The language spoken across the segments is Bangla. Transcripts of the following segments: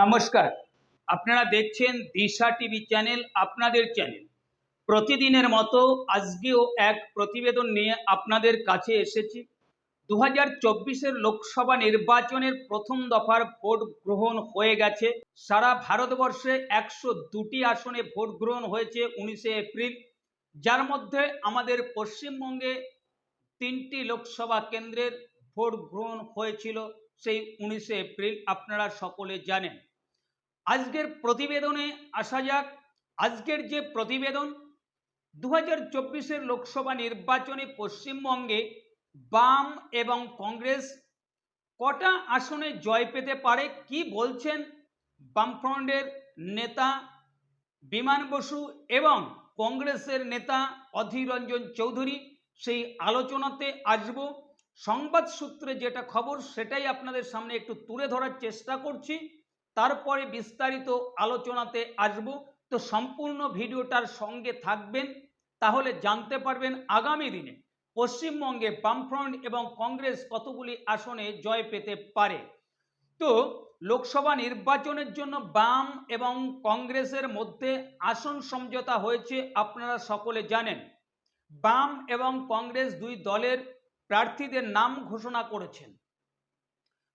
নমস্কার। আপনারা দেখছেন দিশা টিভি চ্যানেল, আপনাদের চ্যানেল। প্রতিদিনের মতো আজকেও এক প্রতিবেদন নিয়ে আপনাদের কাছে এসেছি। দু হাজার লোকসভা নির্বাচনের প্রথম দফার ভোট গ্রহণ হয়ে গেছে। সারা ভারতবর্ষে একশো দুটি আসনে ভোট গ্রহণ হয়েছে উনিশে এপ্রিল। যার মধ্যে আমাদের পশ্চিমবঙ্গে তিনটি লোকসভা কেন্দ্রের ভোট গ্রহণ হয়েছিল সেই উনিশে এপ্রিল, আপনারা সকলে জানেন। আজকের প্রতিবেদনে আসা যাক। আজকের যে প্রতিবেদন দু হাজার লোকসভা নির্বাচনে পশ্চিমবঙ্গে বাম এবং কংগ্রেস কটা আসনে জয় পেতে পারে, কি বলছেন বামফ্রন্টের নেতা বিমান বসু এবং কংগ্রেসের নেতা অধীর রঞ্জন চৌধুরী? সেই আলোচনাতে আসব। সংবাদ সূত্রে যেটা খবর, সেটাই আপনাদের সামনে একটু তুলে ধরার চেষ্টা করছি। তারপরে বিস্তারিত আলোচনাতে আসব। তো সম্পূর্ণ ভিডিওটার সঙ্গে থাকবেন, তাহলে জানতে পারবেন আগামী দিনে পশ্চিমবঙ্গে বামফ্রন্ট এবং কংগ্রেস কতগুলি আসনে জয় পেতে পারে। তো লোকসভা নির্বাচনের জন্য বাম এবং কংগ্রেসের মধ্যে আসন সমঝোতা হয়েছে, আপনারা সকলে জানেন। বাম এবং কংগ্রেস দুই দলের প্রার্থীদের নাম ঘোষণা করেছেন।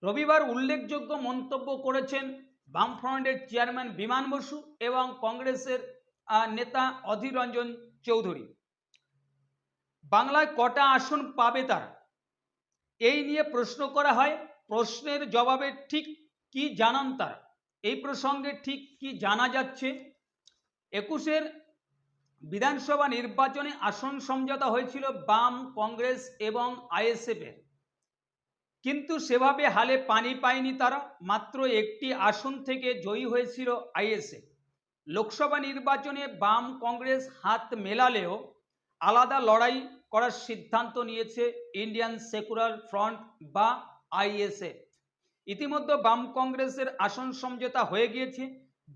রবিবার উল্লেখযোগ্য মন্তব্য করেছেন বামফ্রন্টের চেয়ারম্যান বিমান বসু এবং কংগ্রেসের নেতা অধীর রঞ্জন চৌধুরী। বাংলায় কটা আসন পাবে তারা? এই নিয়ে প্রশ্ন করা হয়, প্রশ্নের জবাবে ঠিক কি জানান তারা? এই প্রসঙ্গে ঠিক কি জানা যাচ্ছে? একুশের বিধানসভা নির্বাচনে আসন সমঝোতা হয়েছিল বাম, কংগ্রেস এবং আইএসএফের। কিন্তু সেভাবে হালে পানি পায়নি তারা। মাত্র একটি আসন থেকে জয়ী হয়েছিল আইএসএ। লোকসভা নির্বাচনে বাম কংগ্রেস হাত মেলালেও আলাদা লড়াই করার সিদ্ধান্ত নিয়েছে ইন্ডিয়ান সেকুলার ফ্রন্ট বা আইএসএ। ইতিমধ্যে বাম কংগ্রেসের আসন সমঝোতা হয়ে গিয়েছে।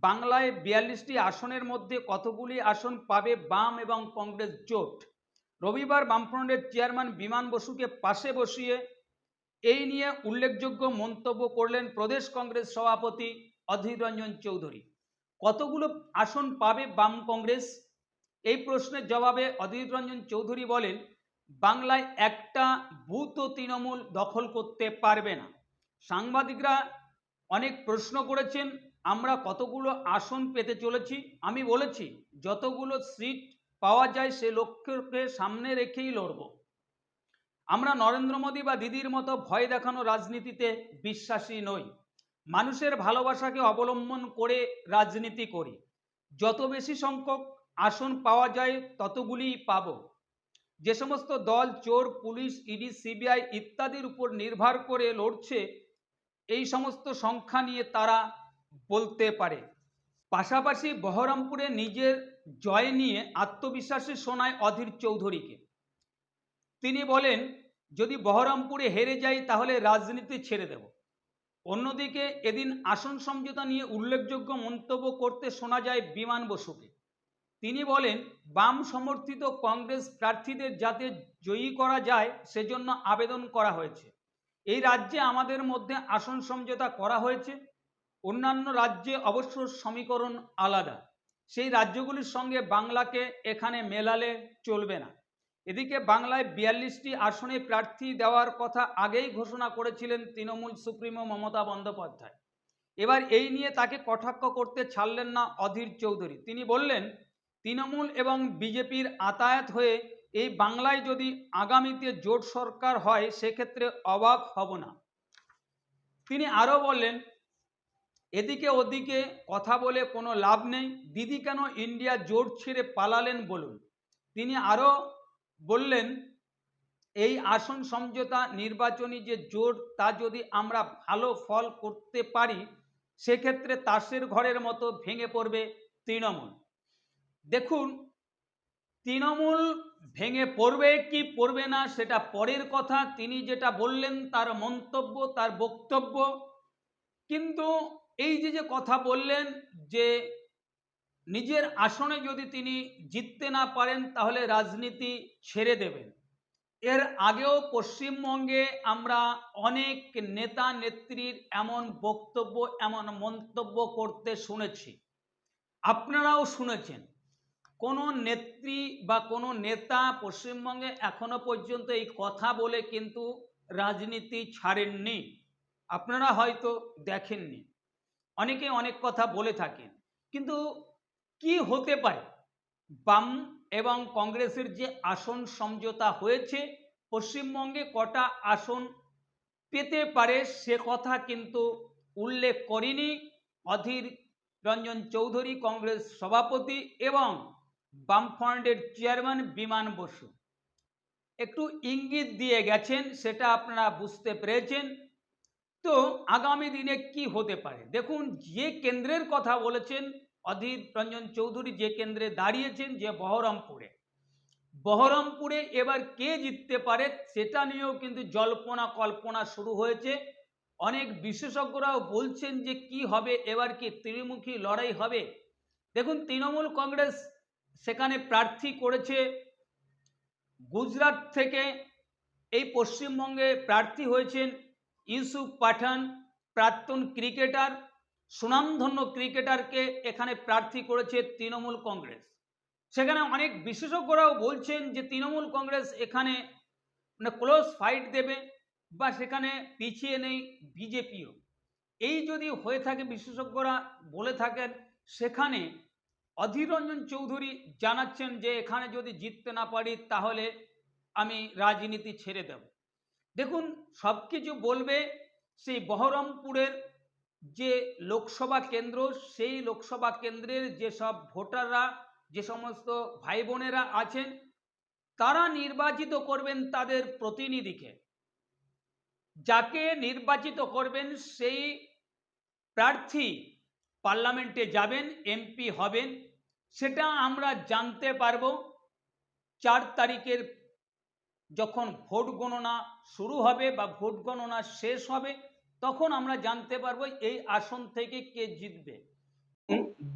বাংলায় বিয়াল্লিশটি আসনের মধ্যে কতগুলি আসন পাবে বাম এবং কংগ্রেস জোট? রবিবার বামফ্রন্টের চেয়ারম্যান বিমান বসুকে পাশে বসিয়ে এই নিয়ে উল্লেখযোগ্য মন্তব্য করলেন প্রদেশ কংগ্রেস সভাপতি অধীর রঞ্জন চৌধুরী। কতগুলো আসন পাবে বাম কংগ্রেস? এই প্রশ্নের জবাবে অধীর রঞ্জন চৌধুরী বলেন, বাংলায় একটা বুথ তৃণমূল দখল করতে পারবে না। সাংবাদিকরা অনেক প্রশ্ন করেছেন, আমরা কতগুলো আসন পেতে চলেছি? আমি বলেছি, যতগুলো সিট পাওয়া যায় সে লক্ষ্যকে সামনে রেখেই লড়ব। আমরা নরেন্দ্র মোদী বা দিদির মতো ভয় দেখানো রাজনীতিতে বিশ্বাসী নই। মানুষের ভালোবাসাকে অবলম্বন করে রাজনীতি করি। যত বেশি সংখ্যক আসন পাওয়া যায়, ততগুলিই পাব। যে সমস্ত দল, চোর, পুলিশ, ইডি, সিবিআই ইত্যাদির উপর নির্ভর করে লড়ছে, এই সমস্ত সংখ্যা নিয়ে তারা বলতে পারে। পাশাপাশি বহরমপুরে নিজের জয় নিয়ে আত্মবিশ্বাসী শোনায় অধীর চৌধুরীকে। তিনি বলেন, যদি বহরমপুরে হেরে যাই তাহলে রাজনীতি ছেড়ে দেব। অন্যদিকে এদিন আসন সমঝোতা নিয়ে উল্লেখযোগ্য মন্তব্য করতে শোনা যায় বিমান বসুকে। তিনি বলেন, বাম সমর্থিত কংগ্রেস প্রার্থীদের যাতে জয়ী করা যায় সেজন্য আবেদন করা হয়েছে। এই রাজ্যে আমাদের মধ্যে আসন সমঝোতা করা হয়েছে। অন্যান্য রাজ্যে অবশ্য সমীকরণ আলাদা। সেই রাজ্যগুলির সঙ্গে বাংলাকে এখানে মেলালে চলবে না। এদিকে বাংলায় বিয়াল্লিশটি আসনে প্রার্থী দেওয়ার কথা আগেই ঘোষণা করেছিলেন তৃণমূল সুপ্রিমো মমতা বন্দ্যোপাধ্যায়। এবার এই নিয়ে তাকে কটাক্ষ করতে ছাড়লেন না অধীর চৌধুরী। তিনি বললেন, তৃণমূল এবং বিজেপির আতায়াত হয়ে এই বাংলায় যদি আগামীতে জোট সরকার হয়, সেক্ষেত্রে অবাক হব না। তিনি আরও বললেন, এদিকে ওদিকে কথা বলে কোনো লাভ নেই। দিদি কেন ইন্ডিয়া জোট ছেড়ে পালালেন বলুন? তিনি আরও বললেন, এই আসন সমঝোতা নির্বাচনী যে জোট, তা যদি আমরা ভালো ফল করতে পারি, সেক্ষেত্রে তাসের ঘরের মতো ভেঙে পড়বে তৃণমূল। দেখুন, তৃণমূল ভেঙে পড়বে কি পড়বে না, সেটা পরের কথা। তিনি যেটা বললেন, তার মন্তব্য, তার বক্তব্য। কিন্তু এই যে যে কথা বললেন, যে নিজের আসনে যদি তিনি জিততে না পারেন, তাহলে রাজনীতি ছেড়ে দেবেন। এর আগেও পশ্চিমবঙ্গে আমরা অনেক নেতা নেত্রীর এমন বক্তব্য, এমন মন্তব্য করতে শুনেছি। আপনারাও শুনেছেন, কোনো নেত্রী বা কোনো নেতা পশ্চিমবঙ্গে এখনও পর্যন্ত এই কথা বলে কিন্তু রাজনীতি ছাড়েননি। আপনারা হয়তো দেখেননি। অনেকে অনেক কথা বলে থাকেন। কিন্তু কি হতে পারে? বাম এবং কংগ্রেসের যে আসন সমঝোতা হয়েছে, পশ্চিমবঙ্গে কটা আসন পেতে পারে সে কথা কিন্তু উল্লেখ করেনি অধীর রঞ্জন চৌধুরী কংগ্রেস সভাপতি এবং বামফ্রন্টের চেয়ারম্যান বিমান বসু। একটু ইঙ্গিত দিয়ে গেছেন, সেটা আপনারা বুঝতে পেরেছেন। তো আগামী দিনে কি হতে পারে? দেখুন, যে কেন্দ্রের কথা বলেছেন অধীর রঞ্জন চৌধুরী যে কেন্দ্রে দাঁড়িয়েছেন, যে বহরমপুরে। বহরমপুরে এবার কে জিততে পারে সেটা নিয়েও কিন্তু জল্পনা কল্পনা শুরু হয়েছে। অনেক বিশেষজ্ঞরাও বলছেন যে কি হবে, এবার কি ত্রিমুখী লড়াই হবে। দেখুন, তৃণমূল কংগ্রেস সেখানে প্রার্থী করেছে। গুজরাট থেকে এই পশ্চিমবঙ্গে প্রার্থী হয়েছেন ইউসুফ পাঠান, প্রাক্তন ক্রিকেটার। সুনামধন্য ক্রিকেটারকে এখানে প্রার্থী করেছে তৃণমূল কংগ্রেস। সেখানে অনেক বিশেষজ্ঞরাও বলছেন যে তৃণমূল কংগ্রেস এখানে মানে ক্লোজ ফাইট দেবে বা সেখানে পিছিয়ে নেই বিজেপিও। এই যদি হয়ে থাকে বিশেষজ্ঞরা বলে থাকেন, সেখানে অধীর রঞ্জন চৌধুরী জানাচ্ছেন যে এখানে যদি জিততে না পারি তাহলে আমি রাজনীতি ছেড়ে দেব। দেখুন সব কিছু বলবে সেই বহরমপুরের যে লোকসভা কেন্দ্র, সেই লোকসভা কেন্দ্রের যেসব ভোটাররা, যে সমস্ত ভাই বোনেরা আছেন, তারা নির্বাচিত করবেন তাদের প্রতিনিধিকে। যাকে নির্বাচিত করবেন, সেই প্রার্থী পার্লামেন্টে যাবেন, এমপি হবেন, সেটা আমরা জানতে পারব। চার তারিখের যখন ভোট গণনা শুরু হবে বা ভোট গণনা শেষ হবে তখন আমরা জানতে পারব এই আসন থেকে কে জিতবে।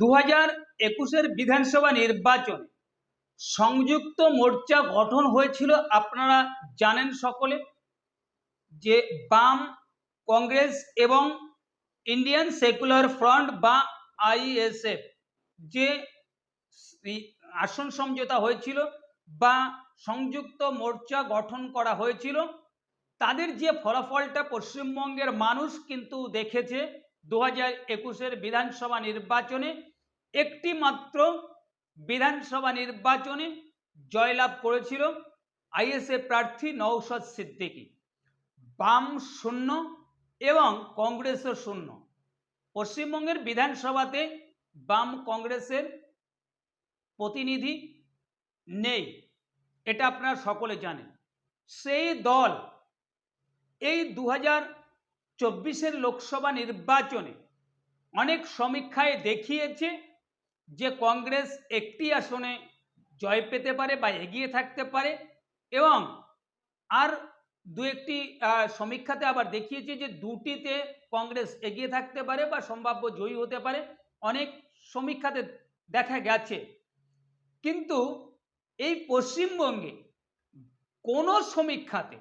দু হাজার একুশের বিধানসভা নির্বাচনে সংযুক্ত মোর্চা গঠন হয়েছিল, আপনারা জানেন সকলে, যে বাম কংগ্রেস এবং ইন্ডিয়ান সেকুলার ফ্রন্ট বা আইএসএফ যে আসন সমঝোতা হয়েছিল বা সংযুক্ত মোর্চা গঠন করা হয়েছিল তাদের যে ফলাফলটা পশ্চিমবঙ্গের মানুষ কিন্তু দেখেছে দু হাজার একুশের বিধানসভা নির্বাচনে, একটি মাত্র বিধানসভা নির্বাচনে জয়লাভ করেছিল আইএসএ প্রার্থী নৌশদ সিদ্দিকী। বাম শূন্য এবং কংগ্রেসও শূন্য। পশ্চিমবঙ্গের বিধানসভাতে বাম কংগ্রেসের প্রতিনিধি নেই, এটা আপনারা সকলে জানেন। সেই দল এই দু হাজার চব্বিশের লোকসভা নির্বাচনে অনেক সমীক্ষায় দেখিয়েছে যে কংগ্রেস একটি আসনে জয় পেতে পারে বা এগিয়ে থাকতে পারে এবং আর দু একটি সমীক্ষাতে আবার দেখিয়েছে যে দুটিতে কংগ্রেস এগিয়ে থাকতে পারে বা সম্ভাব্য জয়ী হতে পারে। অনেক সমীক্ষাতে দেখা গেছে। কিন্তু এই পশ্চিমবঙ্গে কোনো সমীক্ষাতে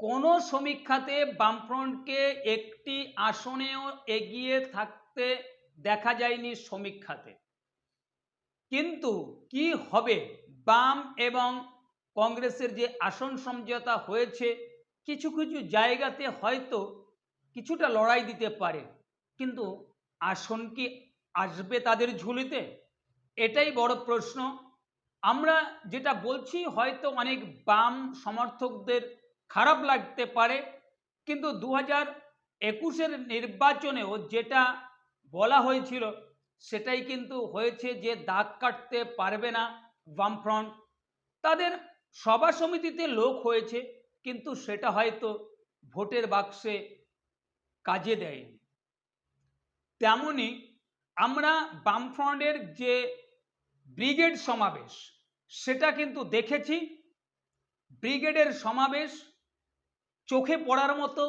কোনো সমীক্ষাতে বামফ্রন্টকে একটি আসনেও এগিয়ে থাকতে দেখা যায়নি সমীক্ষাতে। কিন্তু কি হবে? বাম এবং কংগ্রেসের যে আসন সমঝোতা হয়েছে, কিছু কিছু জায়গাতে হয়তো কিছুটা লড়াই দিতে পারে। কিন্তু আসন কি আসবে তাদের ঝুলিতে? এটাই বড় প্রশ্ন। আমরা যেটা বলছি, হয়তো অনেক বাম সমর্থকদের খারাপ লাগতে পারে, কিন্তু দু হাজার একুশের নির্বাচনেও যেটা বলা হয়েছিল, সেটাই কিন্তু হয়েছে যে দাগ কাটতে পারবে না বামফ্রন্ট। তাদের সভা সমিতিতে লোক হয়েছে, কিন্তু সেটা হয়তো ভোটের বাক্সে কাজে দেয়নি। তেমনি আমরা বামফ্রন্টের যে ব্রিগেড সমাবেশ, সেটা কিন্তু দেখেছি। ব্রিগেডের সমাবেশ চোখে পড়ার মতো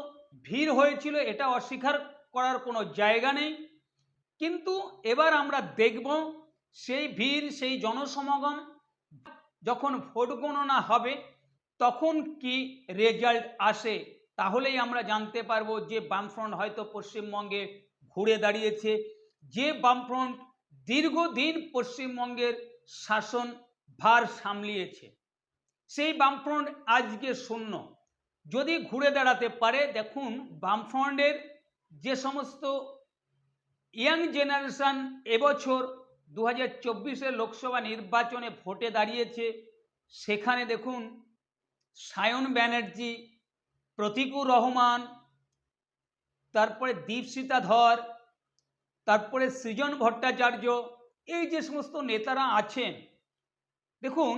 ভিড় হয়েছিল, এটা অস্বীকার করার কোনো জায়গা নেই। কিন্তু এবার আমরা দেখব সেই ভিড়, সেই জনসমাগম যখন ভোট গণনা হবে, তখন কি রেজাল্ট আসে? তাহলেই আমরা জানতে পারব যে বামফ্রন্ট হয়তো পশ্চিমবঙ্গে ঘুরে দাঁড়িয়েছে, যে বামফ্রন্ট দীর্ঘদিন পশ্চিমবঙ্গের শাসন ভার সামলিয়েছে। সেই বামফ্রন্ট আজকে শূন্য। যদি ঘুরে দাঁড়াতে পারে, দেখুন বামফ্রন্টের যে সমস্ত ইয়াং জেনারেশন এবছর দু হাজার লোকসভা নির্বাচনে ভোটে দাঁড়িয়েছে, সেখানে দেখুন সায়ন ব্যানার্জি, প্রতিকুর রহমান, তারপরে দীপসিতা ধর, তারপরে সৃজন ভট্টাচার্য, এই যে সমস্ত নেতারা আছেন, দেখুন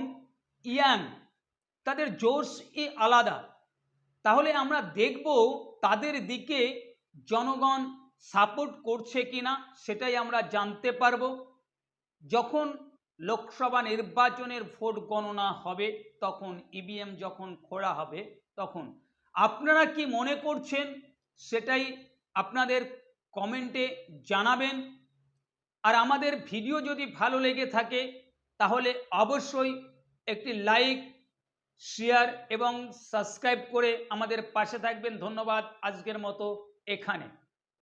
ইয়াং, তাদের জোশ ই আলাদা। তাহলে আমরা দেখব তাদের দিকে জনগণ সাপোর্ট করছে কিনা সেটাই আমরা জানতে পারব। যখন লোকসভা নির্বাচনের ভোট গণনা হবে, তখন ইভিএম যখন খোলা হবে, তখন আপনারা কি মনে করছেন? সেটাই আপনাদের কমেন্টে জানাবেন। আর আমাদের ভিডিও যদি ভালো লেগে থাকে, তাহলে অবশ্যই একটি লাইক শেয়ার এবং সাবস্ক্রাইব করে আমাদের পাশে থাকবেন। ধন্যবাদ আজকের মতো এখানে।